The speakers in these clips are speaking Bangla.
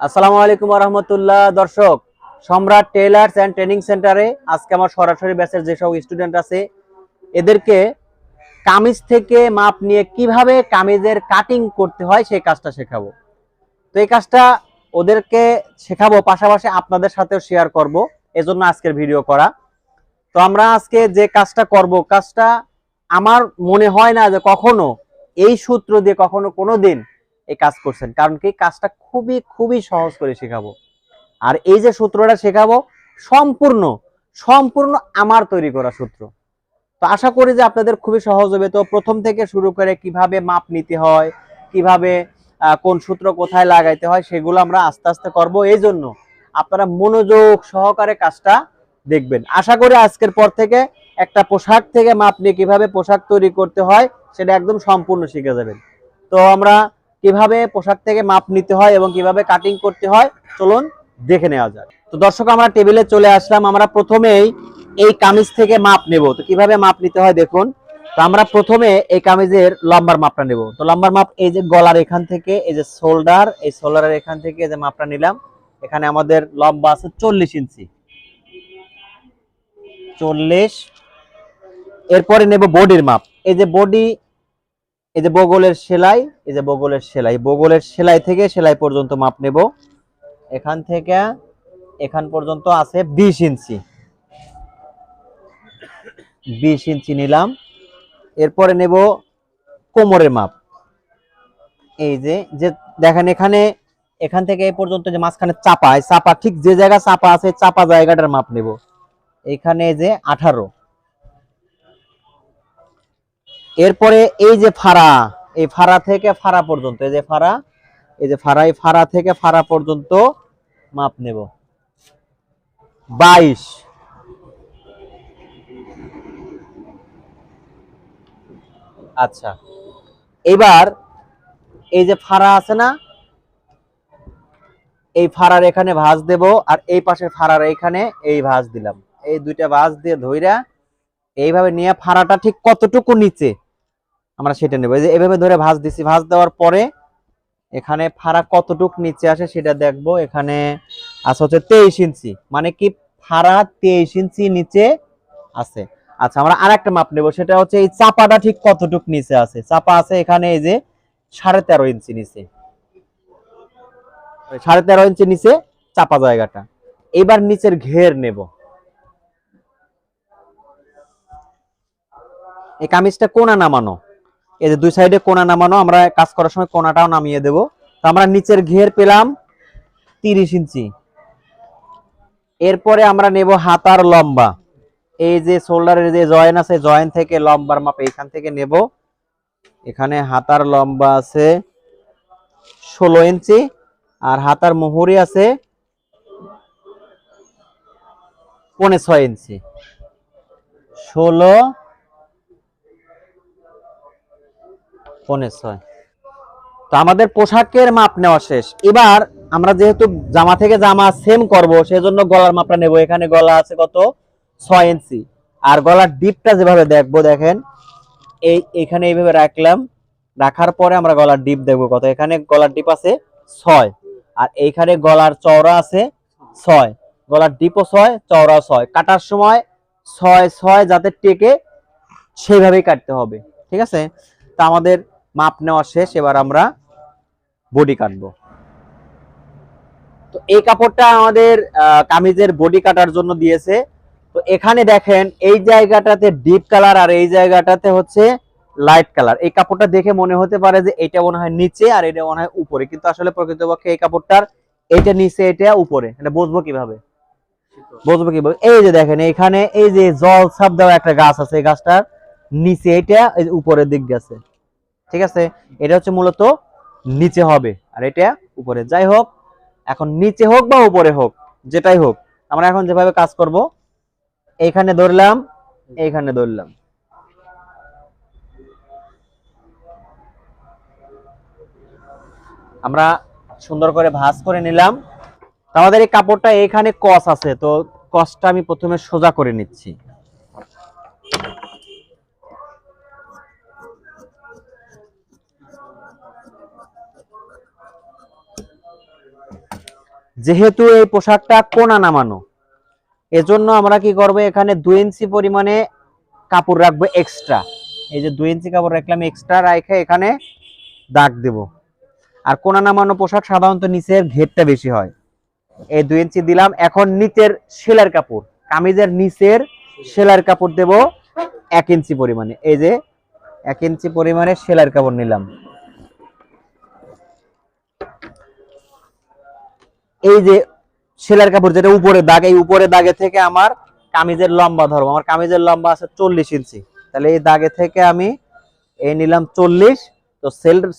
আসসালামু আলাইকুম রহমতুল্লাহ দর্শক, সম্রাট টেলার্স অ্যান্ড ট্রেনিং সেন্টারে আজকে আমার সরাসরি ব্যাচের যেসব স্টুডেন্ট আছে, এদেরকে কামিজ থেকে মাপ নিয়ে কীভাবে কামিজের কাটিং করতে হয় সেই কাজটা শেখাবো। তো এই কাজটা ওদেরকে শেখাবো, পাশাপাশি আপনাদের সাথেও শেয়ার করব, এজন্য আজকের ভিডিও করা। তো আমরা আজকে যে কাজটা করব, কাজটা আমার মনে হয় না যে কখনো এই সূত্র দিয়ে কখনো কোনো দিন এই কাজ করছেন। কারণ কি? কাজটা খুবই খুবই সহজ করে শেখাবো। আর এই যে সূত্রটা শেখাবো, সম্পূর্ণ সম্পূর্ণ আমার তৈরি করা সূত্র। তো আশা করি যে আপনাদের খুবই সহজ হবে। তো প্রথম থেকে শুরু করে কীভাবে মাপ নিতে হয়, কীভাবে কোন সূত্র কোথায় লাগাইতে হয়, সেগুলো আমরা আস্তে আস্তে করব। এই জন্য আপনারা মনোযোগ সহকারে কাজটা দেখবেন। আশা করি আজকের পর থেকে একটা পোশাক থেকে মাপ নিয়ে কীভাবে পোশাক তৈরি করতে হয়, সেটা একদম সম্পূর্ণ শিখে যাবেন। তো আমরা কীভাবে পোশাক থেকে মাপ নিতে হয় এবং কীভাবে কাটিং করতে হয়, চলুন দেখে নেওয়া যাক। তো দর্শক, আমরা টেবিলে চলে আসলাম। আমরা প্রথমেই এই কামিজ থেকে মাপ নেব। তো কীভাবে মাপ নিতে হয় দেখুন। তো আমরা প্রথমে এই কামিজের লম্বার মাপটা নেব। তো লম্বার মাপ এই যে গলার এখান থেকে, এই যে শোল্ডার এই শোল্ডারের এখান থেকে এই যে মাপটা নিলাম। এখানে আমাদের লম্বা আছে চল্লিশ ইঞ্চি। চল্লিশ। এরপরে নেব বডির মাপ। এই যে বডি এই যে বগলের সেলাই, এই যে বগলের সেলাই। বগলের সেলাই থেকে সেলাই পর্যন্ত মাপ নেব। এখান থেকে এখান পর্যন্ত আছে বিশ ইঞ্চি। বিশ ইঞ্চি নিলাম। এরপরে নেব কোমরের মাপ। এই যে যে দেখেন এখানে, এখান থেকে এই পর্যন্ত যে মাঝখানে চাপা চাপা, ঠিক যে জায়গা চাপা আছে, চাপা জায়গাটার মাপ নেব। এখানে যে আঠারো। এরপরে এই যে ফাড়া এই ফাড়া থেকে ফাড়া পর্যন্ত, এই যে ফাড়া এই যে ফাড়া এই ফাড়া থেকে ফাড়া পর্যন্ত মাপ নেব। বাইশ। আচ্ছা। এবার এই যে ফাড়া আছে না, এই ফাড়ার এখানে ভাঁজ দেব, আর এই পাশের ফাড়ার এখানে এই ভাঁজ দিলাম। এই দুইটা ভাঁজ দিয়ে ধইরা এইভাবে নিয়ে ফাড়াটা ঠিক কতটুকু নিচে? আমরা সেটা নেব। এই যে এভাবে ধরে ভাঁজ দিছি। ভাঁজ দেওয়ার পরে এখানে ফাড়া কতটুক নিচে আসে সেটা দেখব। এখানে আছে হচ্ছে তেইশ ইঞ্চি। মানে কি ফাড়া তেইশ ইঞ্চি নিচে আছে। আচ্ছা আমরা আর একটা মাপ নেব। সেটা হচ্ছে এই চাপাটা ঠিক কতটুক নিচে আছে? চাপা আছে এখানে এই যে সাড়ে তেরো ইঞ্চি নিচে। সাড়ে তেরো ইঞ্চি নিচে চাপা জায়গাটা। এবার নিচের ঘের নেব। এই কামিজটা কোনা নামানো? এই যে দুই সাইডে কোনা নামানো, আমরা কাজ করার সময় কোনাটাও নামিয়ে দেব। তো আমরা নিচের ঘের পেলাম তিরিশ ইঞ্চি। এরপরে আমরা নেব হাতার লম্বা। এই যে শোল্ডারের যে জয়েন আছে, জয়েন থেকে লম্বার মাপ এখান থেকে নেব। এখানে হাতার লম্বা আছে ষোলো ইঞ্চি আর হাতার মুহুরি আছে পনে ছয় ইঞ্চি। ষোলো পনে ছয়। তো আমাদের পোশাকের মাপ নেওয়া শেষ। এবার আমরা যেহেতু জামা থেকে জামা সেম করব, সেজন্য গলার মাপটা নেব। এখানে গলা আছে কত? ছয় ইঞ্চি। আর গলার ডিপটা যেভাবে দেখব, দেখেন, এই, এখানে এইভাবে রাখলাম। রাখার পরে আমরা গলার ডিপ দেখব কত। এখানে গলার ডিপ আছে ছয়। আর এইখানে গলার চওড়া আছে ছয়। গলার ডিপও ছয় চওড়া ছয়। কাটার সময় ছয় ছয় যাতে টেকে, সেইভাবেই কাটতে হবে। ঠিক আছে? তা আমাদের মাপ নেওয়া শেষ, এবার আমরা বডি কাটবো। তো এই কাপড়টা আমাদের কামিজের বডি কাটার জন্য দিয়েছে। তো এখানে দেখেন, এই জায়গাটাতে ডিপ কালার আর এই জায়গাটাতে হচ্ছে লাইট কালার এই কাপড়টা দেখে মনে হতে পারে যে এটা মনে হয় নিচে আর এটা মনে হয় উপরে। কিন্তু আসলে প্রকৃতপক্ষে এই কাপড়টার এটা নিচে, এটা উপরে। এটা বুঝব কীভাবে? বুঝব কীভাবে? এই যে দেখেন, এখানে এই যে জল ছাপ দেওয়া একটা গাছ আছে, এই গাছটার নিচে এটা উপরের দিক গেছে ঠিক আছে? এটা হচ্ছে মূলত নিচে হবে। আর এটা উপরে। যাই হোক, এখন নিচে হোক বা উপরে হোক, যেটাই হোক, আমরা এখন যেভাবে কাজ করব, এইখানে ধরলাম এইখানে ধরলাম। আমরা সুন্দর করে ভাঁজ করে নিলাম। আমাদের এই কাপড়টা এইখানে কস আছে, তো কসটা আমি প্রথমে সোজা করে নিচ্ছি। যেহেতু এই পোশাকটা কোনা নামানো, এজন্য আমরা কি করব, এখানে দুই ইঞ্চি পরিমাণে কাপড় রাখব এক্সট্রা এই যে দুই ইঞ্চি কাপড় রাখলাম এক্সট্রা রেখে এখানে দাগ দেব। আর কোনা নামানো পোশাক সাধারণত নিচের ঘেরটা বেশি হয়। এই দুই ইঞ্চি দিলাম, এখন নিচের সেলার কাপড়, কামিজের নিচের সেলার কাপড় দেব এক ইঞ্চি পরিমাণে। এই যে এক ইঞ্চি পরিমাণে সেলার কাপড় নিলাম। এই যে সেলার কাপড় যেটা উপরে দাগ, এই উপরে দাগে থেকে আমার কামিজের লম্বা ধরবো। আমার কামিজের লম্বা আছে চল্লিশ ইঞ্চি। তাহলে এই দাগে থেকে আমি এই নিলাম চল্লিশ। তো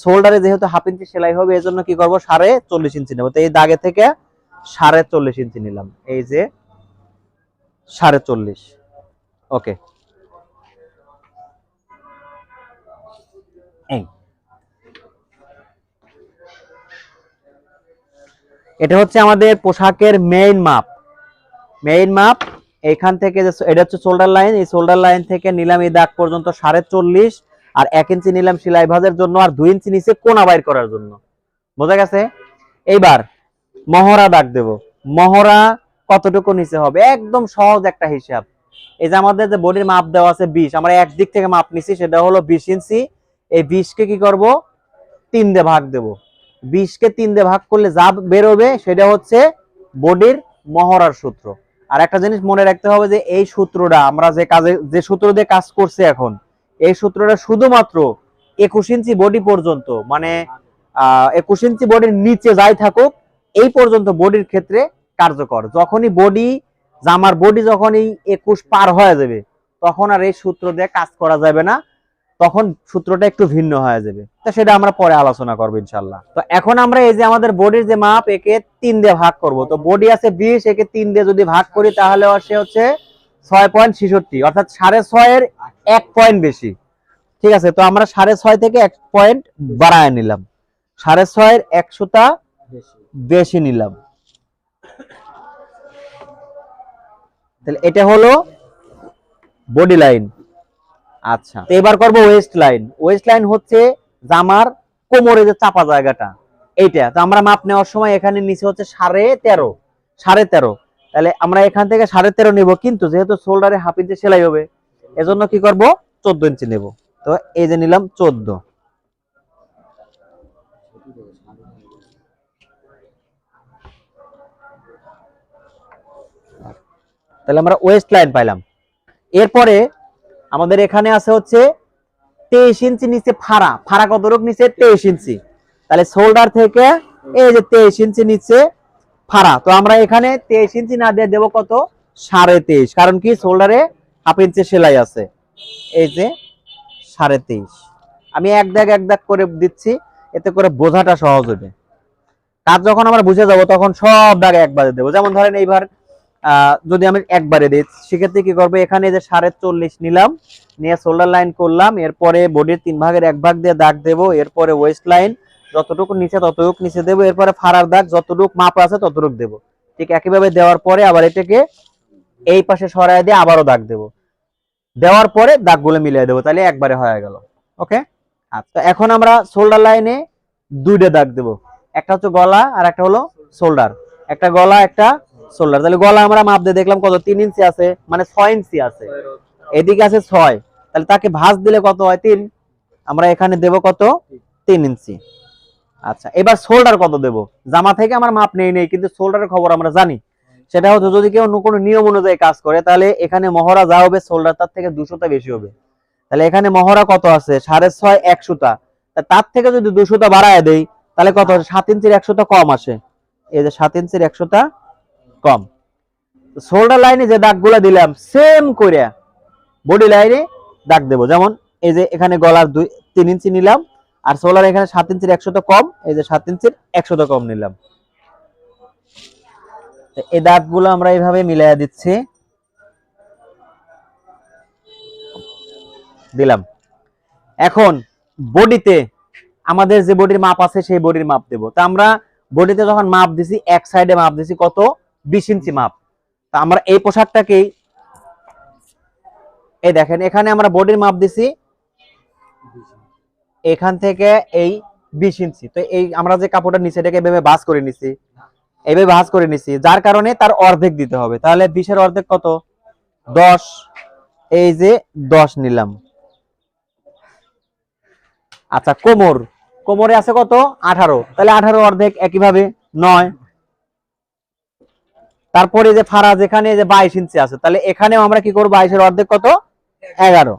শোল্ডারে যেহেতু হাফ ইঞ্চি সেলাই হবে এই জন্য কি করব? সাড়ে চল্লিশ ইঞ্চি নেব। তো এই দাগে থেকে সাড়ে চল্লিশ ইঞ্চি নিলাম। এই যে সাড়ে চল্লিশ। ওকে। এই। এটা হচ্ছে আমাদের পোশাকের মেইন মাপ মেইন মাপ এখান থেকে যে এটা হচ্ছে শোল্ডার লাইন এই শোল্ডার লাইন থেকে নিলাম এই দাগ পর্যন্ত সাড়ে চল্লিশ আর এক ইঞ্চি নিলাম সেলাই ভাঁজের জন্য আর দুই ইঞ্চি নিচে কোনা বাইর করার জন্য। বোঝা গেছে? এইবার মহড়া দাগ দেব। মহড়া কতটুকু নিচে হবে? একদম সহজ একটা হিসাব। এই যে আমাদের যে বডির মাপ দেওয়া আছে বিশ, আমরা একদিক থেকে মাপ নিছি, সেটা হলো বিশ ইঞ্চি। এই বিশকে কি করব? তিন দিয়ে ভাগ দেব। বিশকে তিন দিয়ে ভাগ করলে যা বেরোবে সেটা হচ্ছে বডির মহড়ার সূত্র। আর একটা জিনিস মনে রাখতে হবে যে এই সূত্রটা, আমরা যে কাজে, যে সূত্র দিয়ে কাজ করছি এখন, এই সূত্রটা শুধুমাত্র একুশ ইঞ্চি বডি পর্যন্ত মানে একুশ ইঞ্চি বডির নিচে যাই থাকুক, এই পর্যন্ত বডির ক্ষেত্রে কার্যকর। যখনই বডি, জামার বডি যখনই একুশ পার হয়ে যাবে, তখন আর এই সূত্র দিয়ে কাজ করা যাবে না। তখন সূত্রটা একটু ভিন্ন হয়ে যাবে। তো সেটা আমরা পরে আলোচনা করব ইনশাল্লাহ। তো এখন আমরা এই যে আমাদের বডির যে মাপ, একে তিন দিয়ে ভাগ করব। তো বডি আছে বিশ, একে তিন দিয়ে যদি ভাগ করি তাহলে সে হচ্ছে ছয় পয়েন্ট ছেষট্টি, অর্থাৎ সাড়ে ছয়ের এক পয়েন্ট বেশি। ঠিক আছে? তো আমরা সাড়ে ছয় থেকে এক পয়েন্ট বাড়ায় নিলাম। সাড়ে ছয়ের একশোটা বেশি নিলাম। তাহলে এটা হলো বডি লাইন আচ্ছা। তো এবার করব ওয়েস্ট লাইন ওয়েস্ট লাইন হচ্ছে জামার কোমরে যে চাপা জায়গাটা, এইটা। তো আমরা মাপ নেওয়ার সময় এখানে নিচে হচ্ছে সাড়ে তেরো সাড়ে তেরো। তাহলে আমরা এখান থেকে সাড়ে তেরো নেব, কিন্তু যেহেতু শোল্ডারে হাফ ইঞ্চি সেলাই হবে, এজন্য কি করব? চোদ্দ ইঞ্চি নেব। তো এই যে নিলাম চোদ্দ। তাহলে আমরা ওয়েস্ট লাইন পাইলাম। এরপরে আমাদের এখানে আছে হচ্ছে তেইশ ইঞ্চি নিচে ফাড়া। ফাড়া কত রোগ নিচে? তেইশ ইঞ্চি। তাহলে শোল্ডার থেকে এই যে তেইশ ইঞ্চি নিচে ফাড়া। তো আমরা এখানে তেইশ ইঞ্চি না দিয়ে দেবো কত? সাড়ে তেইশ। কারণ কি? শোল্ডারে হাফ ইঞ্চি সেলাই আছে। এই যে সাড়ে তেইশ। আমি এক দাগ এক দাগ করে দিচ্ছি, এতে করে বোঝাটা সহজ হবে। কাজ যখন আমরা বুঝে যাব, তখন সব দাগ একবারে দেবো। যেমন ধরেন এইবার যদি আমি একবারে দিই, সেক্ষেত্রে কি করব? এখানে যে সাড়ে চল্লিশ নিলাম, নিয়ে সোল্ডার লাইন করলাম, এরপরে বডির তিন ভাগের এক ভাগ দিয়ে দাগ দেবো, এরপরে ওয়েস্ট লাইন যতটুকু নিচে ততটুকু নিচে দেবো, এরপরে ফাড়ার দাগ যতটুকু মাপ আছে ততটুকু দেবো। ঠিক একইভাবে দেওয়ার পরে আবার এটাকে এই পাশে সরাই দিয়ে আবারও দাগ দেবো। দেওয়ার পরে দাগগুলো মিলিয়ে দেবো, তাহলে একবারে হয়ে গেল। ওকে আচ্ছা এখন আমরা শোল্ডার লাইনে দুইটা দাগ দেবো। একটা হচ্ছে গলা আর একটা হলো শোল্ডার একটা গলা, একটা শোল্ডার। তাহলে গলা আমরা মাপ দিয়ে দেখলাম কত? তিন ইঞ্চি আছে মানে ছয় ইঞ্চি আছে। এদিকে আছে ছয়, তাহলে তাকে ভাঁজ দিলে কত হয়? তিন। আমরা এখানে দেব কত? তিন ইঞ্চি। আচ্ছা এবার শোল্ডার কত দেব? জামা থেকে আমার মাপ নেই নেই, কিন্তু শোল্ডারের খবর আমরা জানি। সেটা হচ্ছে যদি কেউ কোনো নিয়ম অনুযায়ী কাজ করে, তাহলে এখানে মহড়া যা হবে, শোল্ডার তার থেকে দুশোটা বেশি হবে। তাহলে এখানে মহড়া কত আছে? সাড়ে ছয়, একশোটা। তার থেকে যদি দুশোটা বাড়ায় দেই, তাহলে কত? সাত ইঞ্চির একশোটা কম আসে। এই যে সাত ইঞ্চির একশোটা কম। শোল্ডার লাইনে যে দাগগুলা দিলাম সেম করে বডি লাইনে দাগ দেবো। যেমন এই যে এখানে গলার দুই, তিন ইঞ্চি নিলাম, আর সোলার এখানে সাত ইঞ্চির একশোটা কম, এই যে সাত ইঞ্চির একশোটা কম নিলাম। এই দাগগুলো আমরা এইভাবে মিলাইয়া দিচ্ছি। দিলাম। এখন বডিতে আমাদের যে বডির মাপ আছে, সেই বডির মাপ দেব। তা আমরা বডিতে যখন মাপ দিছি, এক সাইডে মাপ দিছি কত? বিশ ইঞ্চি মাপ। তা আমরা এই পোশাকটাকেই এই দেখেন, এখানে আমরা বডির মাপ দিছি। এখান থেকে এই বিশ ইঞ্চি। তো এই আমরা যে কাপড়টা নিচে এটাকে ভেবে বাস করে নিছি। এইভাবে ভাঁজ করে নিছি, যার কারণে তার অর্ধেক দিতে হবে। তাহলে বিশের অর্ধেক কত? দশ। এই যে দশ নিলাম। আচ্ছা কোমর। কোমরে আছে কত? আঠারো। তাহলে আঠারো অর্ধেক একইভাবে নয়। তারপরে যে ফারা যেখানে যে বাইশ ইঞ্চি আছে, তাহলে এখানেও আমরা কি করব? বাইশের অর্ধেক কত? এগারো।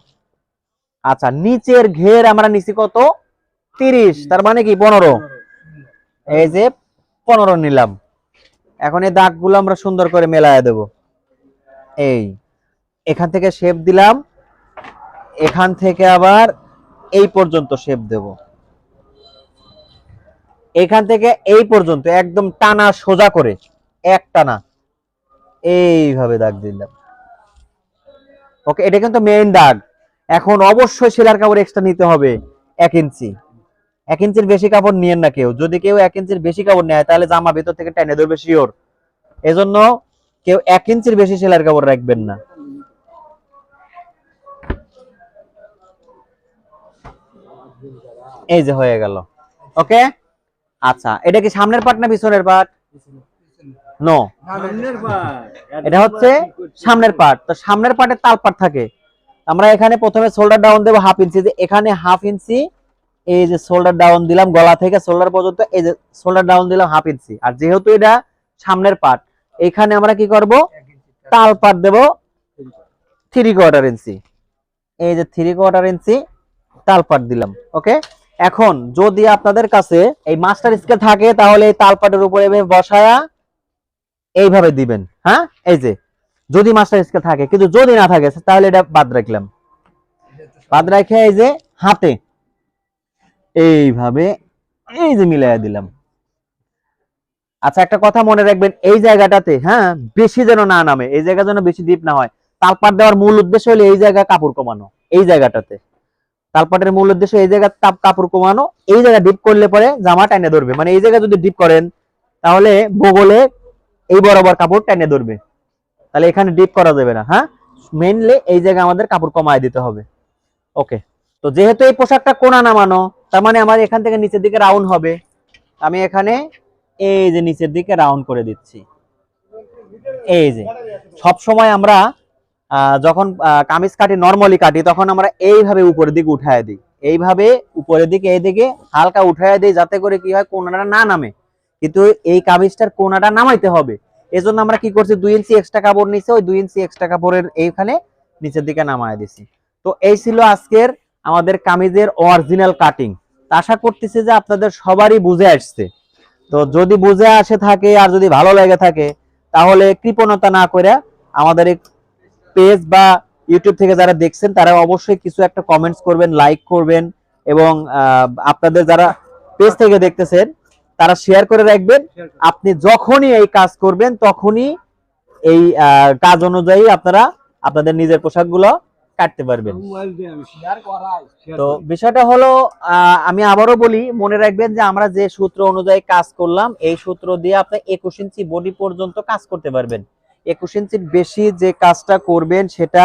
আচ্ছা নিচের ঘের আমরা নিচে কত? তিরিশ, তার মানে কি পনেরো। এই যে পনেরো নিলাম। এখন এই দাগগুলো আমরা সুন্দর করে মেলায় দেব। এই, এখান থেকে শেপ দিলাম। এখান থেকে আবার এই পর্যন্ত শেপ দেব। এখান থেকে এই পর্যন্ত, একদম টানা সোজা করে এক টানা এইভাবে দাগ দিলাম। ওকে এটা কিন্তু মেইন দাগ। এখন অবশ্যই সেলার কাপড় এক্সট্রা নিতে হবে, এক ইঞ্চি। এক ইঞ্চির বেশি কাপড় নিয়েন না কেউ। যদি কেউ এক ইঞ্চির বেশি কাপড় নেয়, তাহলে জামা ভেতর থেকে টেনে ধরবে শিওর এজন্য কেউ এক ইঞ্চির বেশি সেলার কাপড় রাখবেন না। এই যে হয়ে গেল। ওকে আচ্ছা এটা কি সামনের পাট না পিছনের পাট নো এটা হচ্ছে সামনের পার্ট। তো সামনের পার্টের তাল পাট থাকে। আমরা এখানে প্রথমে শোল্ডার ডাউন দেবো হাফ ইঞ্চি যে এখানে হাফ ইঞ্চি এই যে শোল্ডার ডাউন দিলাম গলা থেকে শোল্ডার পর্যন্ত এই যে শোল্ডার ডাউন দিলাম হাফ ইঞ্চি আর যেহেতু এটা সামনের পার্ট এখানে আমরা কি করব? তাল পাট দেব থ্রি কোয়ার্টার ইঞ্চি এই যে থ্রি কোয়ার্টার ইঞ্চি তাল পাট দিলাম ওকে এখন যদি আপনাদের কাছে এই মাস্টার স্কেল থাকে তাহলে এই তাল পাটের উপরে বসায়া এইভাবে দিবেন হ্যাঁ? এই যে, যদি মাস্টার স্কেল থাকে, কিন্তু যদি না থাকে, তাহলে এটা বাদ রাখলাম। বাদ রেখে এই যে হাতে এইভাবে এই যে মিলাইয়া দিলাম। আচ্ছা একটা কথা মনে রাখবেন, এই জায়গাটাতে হ্যাঁ বেশি যেন না নামে, এই জায়গা যেন বেশি ডিপ না হয়, তালপাট দেওয়ার মূল উদ্দেশ্য হলো এই জায়গা কাপড় কমানো, এই জায়গাটাতে। তালপাটের মূল উদ্দেশ্য এই জায়গা তাপ কাপড় কমানো, এই জায়গা ডিপ করলে পরে জামা টাইনে ধরবে। মানে এই জায়গা যদি ডিপ করেন, তাহলে বগলে এই বরাবর কাপড় টেনে ধরবে। তাহলে এখানে ডিপ করা যাবে না হ্যাঁ? মেনলি এই জায়গায় আমাদের কাপড় কমায় দিতে হবে। ওকে তো যেহেতু এই পোশাকটা কোনা নামানো তার মানে আমার এখান থেকে নিচের দিকে রাউন্ড হবে। আমি এখানে এই যে নিচের দিকে রাউন্ড করে দিচ্ছি। এই যে সব সময় আমরা যখন কামিজ কাটি নর্মালি কাটি, তখন আমরা এইভাবে উপরের দিকে উঠায় দিই। এইভাবে উপরের দিকে, এইদিকে হালকা উঠায় দিই, যাতে করে কি হয়, কোনাটা না নামে। কিন্তু এই কামিজটার কোনাটা নামাইতে হবে। এজন্য আমরা কি করছি, দুই ইঞ্চি এক্সট্রা কাপড় নিচে ওই দুই ইঞ্চি এক্সট্রা কাপড়ের এইখানে নিচের দিকে নামায় দিছি। তো এই ছিল আজকের আমাদের কামিজের অরিজিনাল কাটিং আশা করতেছি যে আপনাদের সবারই বুঝে আসছে। তো যদি বুঝে আসে থাকে আর যদি ভালো লেগে থাকে, তাহলে কৃপণতা না করে আমাদের পেজ বা ইউটিউব থেকে যারা দেখছেন, তারা অবশ্যই কিছু একটা কমেন্টস করবেন লাইক করবেন এবং আপনাদের যারা পেজ থেকে দেখতেছেন তারা শেয়ার করে রাখবেন। আপনি যখনই এই কাজ করবেন তখনই এই আহ, কাজ অনুযায়ী আপনারা আপনাদের নিজের পোশাকগুলো কাটতে পারবেন। তো বিষয়টা হলো আহ, আমি আবারও বলি মনে রাখবেন যে আমরা যে সূত্র অনুযায়ী কাজ করলাম এই সূত্র দিয়ে আপনি একুশ ইঞ্চি বডি পর্যন্ত কাজ করতে পারবেন। একুশ ইঞ্চির বেশি যে কাজটা করবেন সেটা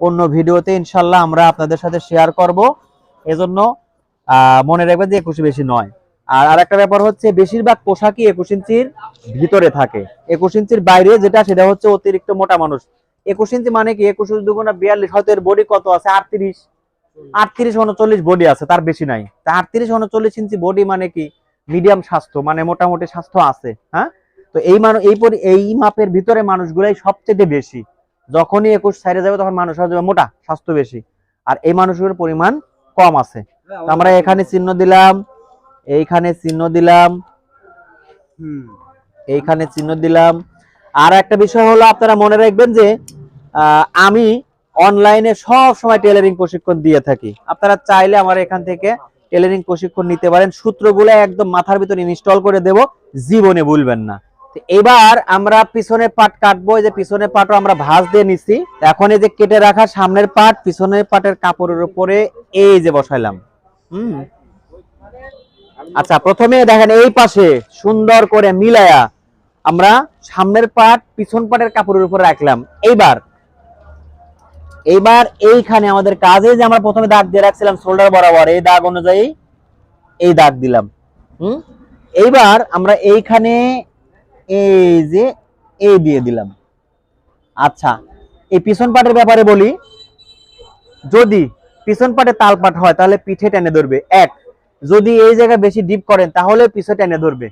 অন্য ভিডিওতে ইনশাল্লাহ আমরা আপনাদের সাথে শেয়ার করব। এজন্য আহ, মনে রাখবেন যে একুশ বেশি নয়। আর আরেকটা ব্যাপার হচ্ছে বেশিরভাগ পোশাকই একুশ ইঞ্চির ভিতরে থাকে। একুশ ইঞ্চির বাইরে যেটা, সেটা হচ্ছে অতিরিক্ত মোটা মানুষ। একুশ ইঞ্চি মানে কি? একুশ দুগুণা বিয়াল্লিশ, হয়তো এর বডি কত আছে? আটত্রিশ। আটত্রিশ উনচল্লিশ বডি আছে, তার বেশি নাই। তা আটত্রিশ উনচল্লিশ ইঞ্চি বডি মানে কি? মিডিয়াম স্বাস্থ্য মানে মোটামুটি স্বাস্থ্য আছে হ্যাঁ? তো এই মানুষ এই পরি, এই মাপের ভিতরে মানুষগুলাই সবচেয়ে বেশি। যখনই একুশ সাইডে যাবে, তখন মানুষ হয়ে যাবে মোটা, স্বাস্থ্য বেশি। আর এই মানুষগুলোর পরিমাণ কম আছে। আমরা এখানে চিহ্ন দিলাম এইখানে চিহ্ন দিলাম। এইখানে চিহ্ন দিলাম। আর একটা বিষয় হলো আপনারা মনে রাখবেন যে আমি অনলাইনে সব সময় টেলারিং প্রশিক্ষণ দিয়ে থাকি। আপনারা চাইলে আমার এখান থেকে টেলারিং প্রশিক্ষণ নিতে পারেন। সূত্রগুলো একদম মাথার ভিতরে ইনস্টল করে দেব জীবনে ভুলবেন না। এবার আমরা পিছনের পাট কাটবো এই যে পিছনের পাটও আমরা ভাঁজ দিয়ে নিছি। এখন এই যে কেটে রাখা সামনের পাট পিছনের পাটের কাপড়ের উপরে এই যে বসাইলাম। হুম। আচ্ছা প্রথমে দেখেন এই পাশে সুন্দর করে মিলায়া আমরা সামনের পাট, পিছন পাটের কাপড়ের উপর রাখলাম। এইবার এইবার এইখানে আমাদের কাজে যে আমরা প্রথমে দাগ দিয়ে রাখছিলাম শোল্ডার বরাবর, এই দাগ অনুযায়ী এই দাগ দিলাম। হুম? এইবার আমরা এইখানে এই যে এই দিয়ে দিলাম। আচ্ছা এই পিছন পাটের ব্যাপারে বলি, যদি পিছন পাটে তাল পাট হয়, তাহলে পিঠে টেনে ধরবে। এক যদি এই জায়গায় বেশি ডিপ করেন, তাহলে পিছে টেনে ধরবে।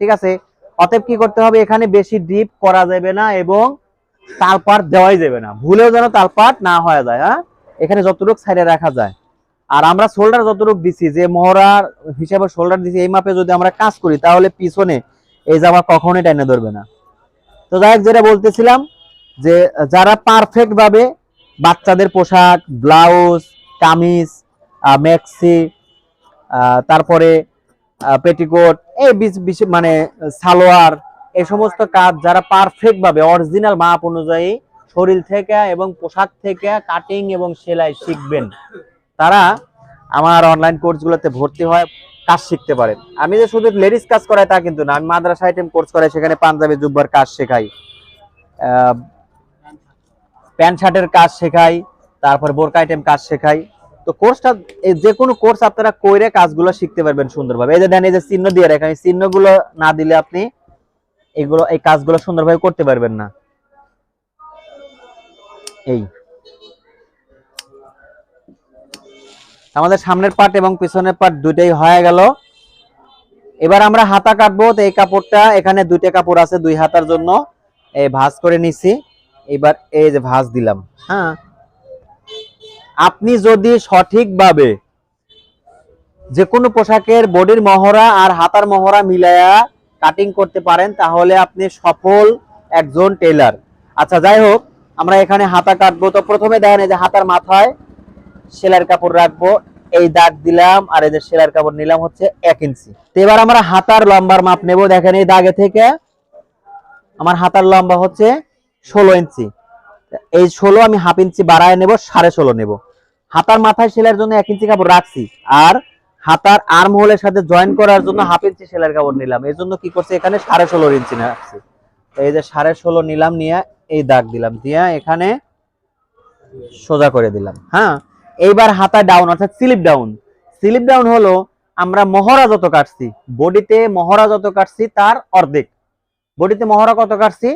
ঠিক আছে? অতএব কি করতে হবে? এখানে বেশি ডিপ করা যাবে না এবং তালপাট দেওয়াই যাবে না। ভুলেও যেন তালপাট না হয়ে যায় হ্যাঁ? এখানে যতটুকু সাইডে রাখা যায়। আর আমরা শোল্ডার যতটুকু দিছি, যে মহড়ার হিসাবে শোল্ডার দিছি, এই মাপে যদি আমরা কাজ করি, তাহলে পিছনে এই জামা কখনোই টেনে ধরবে না। তো যাই যেটা বলতেছিলাম, যে যারা পারফেক্ট ভাবে বাচ্চাদের পোশাক, ব্লাউজ, কামিজ ম্যাক্সি তারপরে পেটিকোট, এই মানে সালোয়ার, এই সমস্ত কাজ যারা পারফেক্ট ভাবে অরিজিনাল মাপ অনুযায়ী শরীর থেকে এবং পোশাক থেকে কাটিং এবং সেলাই শিখবেন। তারা আমার অনলাইন কোর্সগুলোতে ভর্তি হয় কাজ শিখতে পারেন। আমি যে শুধু লেডিস কাজ করাই তা কিন্তু না, আমি মাদ্রাসা আইটেম কোর্স করাই, সেখানে পাঞ্জাবি জুব্বার কাজ শেখাই। প্যান্ট শার্টের কাজ শেখাই, তারপর বোরকা আইটেম কাজ শেখাই। তো কোর্সটা যে কোনো কোর্স আপনারা কইরে কাজগুলো শিখতে পারবেন সুন্দরভাবে। এই যে দেন এই যে চিহ্ন দিয়ে রাখেন, এই চিহ্নগুলো না দিলে আপনি এগুলো, এই কাজগুলো সুন্দরভাবে করতে পারবেন না। এই। আমাদের সামনের পার্ট এবং পিছনের পার্ট দুইটাই হয়ে গেল। এবার আমরা হাতা কাটবো, তো এই কাপড়টা, এখানে দুইটা কাপড় আছে দুই হাতার জন্য। এই ভাঁজ করে নিছি। এবার এই যে ভাঁজ দিলাম। হ্যাঁ আপনি যদি সঠিকভাবে যে কোনো পোশাকের বডির মহড়া আর হাতার মহড়া মিলায়া কাটিং করতে পারেন, তাহলে আপনি সফল একজন টেলার আচ্ছা যাই হোক, আমরা এখানে হাতা কাটবো। তো প্রথমে দেখেন এই যে হাতার মাথায় সেলাইয়ের কাপড় রাখব। এই দাগ দিলাম আর এই যে সেলাইয়ের কাপড় নিলাম হচ্ছে এক ইঞ্চি। তো এবার আমরা হাতার লম্বার মাপ নেব। দেখেন এই দাগে থেকে আমার হাতার লম্বা হচ্ছে ষোলো ইঞ্চি। এই ষোলো আমি হাফ ইঞ্চি বাড়ায় নেব, সাড়ে ষোলো নেব। হাতার মাথায় সেলাইয়ের জন্য এক ইঞ্চি কাপড় রাখছি। আর হাতার আর্ম হোলের সাথে জয়েন করার জন্য হাফ ইঞ্চি সেলাইয়ের কাপড় নিলাম। এই জন্য কি করছে এখানে? সাড়ে ষোলো ইঞ্চি রাখছি। এই যে সাড়ে ষোলো নিলাম, নিয়ে এই দাগ দিলাম। দিয়ে এখানে সোজা করে দিলাম। হ্যাঁ? এইবার হাতা ডাউন অর্থাৎ স্লিপ ডাউন স্লিপ ডাউন হলো আমরা মহড়া যত কাটছি, বডিতে মহড়া যত কাটছি তার অর্ধেক। বডিতে মহড়া কত কাটছি?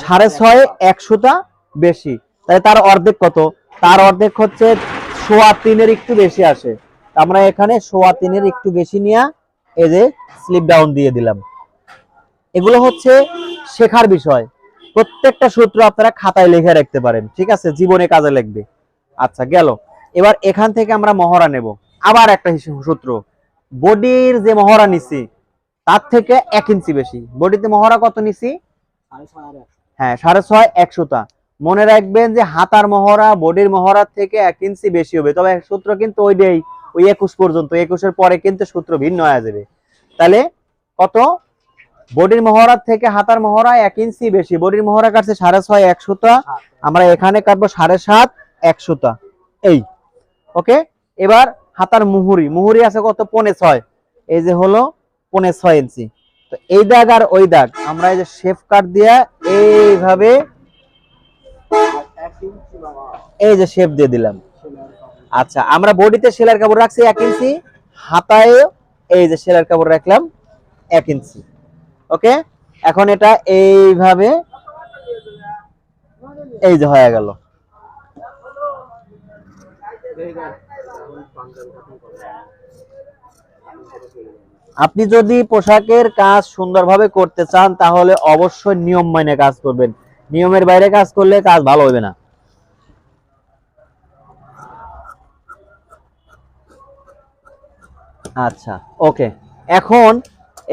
সাড়ে ছয় একশোটা বেশি। তাই তার অর্ধেক কত? তার অর্ধেক হচ্ছে সোয়া তিনের একটু বেশি আসে। আমরা এখানে সোয়া তিনের একটু বেশি নিয়ে এই যে স্লিপ ডাউন দিয়ে দিলাম। এগুলো হচ্ছে শেখার বিষয়। প্রত্যেকটা সূত্র আপনারা খাতায় লিখে রাখতে পারেন ঠিক আছে? জীবনে কাজে লাগবে। আচ্ছা গেল। এবার এখান থেকে আমরা মহড়া নেব। আবার একটা সূত্র। বডির যে মহড়া নিছি তার থেকে এক ইঞ্চি বেশি। বডিতে মহড়া কত নিছি? হ্যাঁ সাড়ে ছয় একশোটা মনে রাখবেন যে হাতার মহড়া, বডির মহড়ার থেকে এক ইঞ্চি বেশি হবে। তবে সূত্র কিন্তু ওইটাই, ওই একুশ পর্যন্ত। একুশের পরে কিন্তু সূত্র ভিন্ন হয়ে যাবে। তাহলে কত? বডির মহড়ার থেকে হাতার মহড়া এক ইঞ্চি বেশি। বডির মহড়া কাটছে সাড়ে ছয় একশোটা আমরা এখানে কাটবো সাড়ে সাত একশোটা এই। ওকে? এবার হাতার মুহুরি। মুহুরি আছে কত? পনে ছয়। এই যে হলো পনে ছয় ইঞ্চি তো এই দাগ আর ওই দাগ। আমরা এই যে শেফ কাট দিয়ে এইভাবে এই যে শেপ দিয়ে দিলাম। আচ্ছা আমরা বডিতে সেলার কাপড় রাখছি এক ইঞ্চি হাতায় এই যে সেলার কাপড় রাখলাম এক ইঞ্চি। ওকে? এখন এটা এইভাবে এই যে হয়ে গেল। আপনি যদি পোশাকের কাজ সুন্দরভাবে করতে চান, তাহলে অবশ্যই নিয়ম মেনে কাজ করবেন। নিয়মের বাইরে কাজ করলে কাজ ভালো হবে না। আচ্ছা ওকে। এখন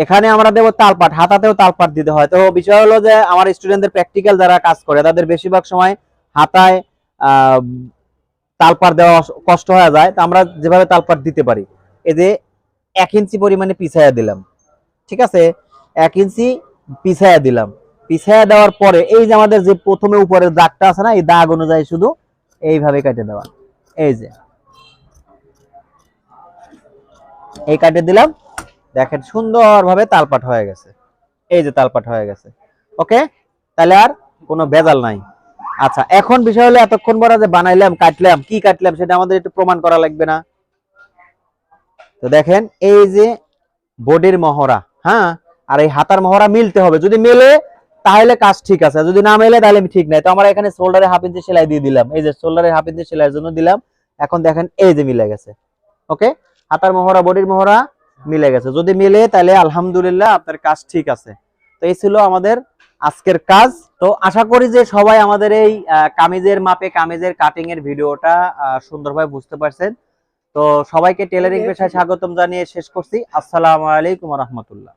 এখানে আমরা দেবো তালপাট, হাতাতেও তালপাট দিতে হয়। তো বিষয় হলো যে আমার স্টুডেন্টদের প্র্যাকটিক্যাল যারা কাজ করে। তাদের বেশিরভাগ সময় হাতায় তালপাট দেওয়া কষ্ট হয়ে যায়। তো আমরা যেভাবে তালপাট দিতে পারি। এই যে এক ইঞ্চি পরিমাণে পিছাইয়া দিলাম। ঠিক আছে? এক ইঞ্চি পিছাইয়া দিলাম। পিছাইয়া দেওয়ার পরে, এই যে আমাদের যে প্রথমে উপরের দাগটা আছে না, এই দাগ অনুযায়ী শুধু এইভাবে কেটে দেওয়া। এই যে। এই কাটে দিলাম। দেখেন সুন্দরভাবে তালপাট হয়ে গেছে। এই যে তালপাট হয়ে গেছে। ওকে? তাহলে আর কোনো ভেজাল নাই। আচ্ছা এখন বিষয় হলো এতক্ষণ পরে যে বানাইলাম, কাটলাম, কি কাটলাম সেটা আমাদের একটু প্রমাণ করা লাগবে না। তো দেখেন, এই যে বডির মহড়া হ্যাঁ? আর এই হাতার মহড়া মিলতে হবে। যদি মেলে তাহলে কাজ ঠিক আছে। যদি না মেলে তাহলে ঠিক নাই। তো আমরা এখানে শোল্ডারে হাফ ইঞ্চি সেলাই দিয়ে দিলাম। এই যে শোল্ডারে হাফ ইঞ্চি সেলাইয়ের জন্য দিলাম। এখন দেখেন এই যে মিলে গেছে। ওকে হাতার মহড়া বডির মহড়া মিলে গেছে। যদি মিলে তাহলে আলহামদুলিল্লাহ আপনার কাজ ঠিক আছে। তো এই ছিল আমাদের আজকের কাজ। তো আশা করি যে সবাই আমাদের এই কামিজের মাপে কামিজের কাটিং এর ভিডিওটা সুন্দরভাবে বুঝতে পারছেন। তো সবাইকে টেলারিং পেশায় স্বাগতম জানিয়ে শেষ করছি। আসসালামু আলাইকুম রহমতুল্লাহ।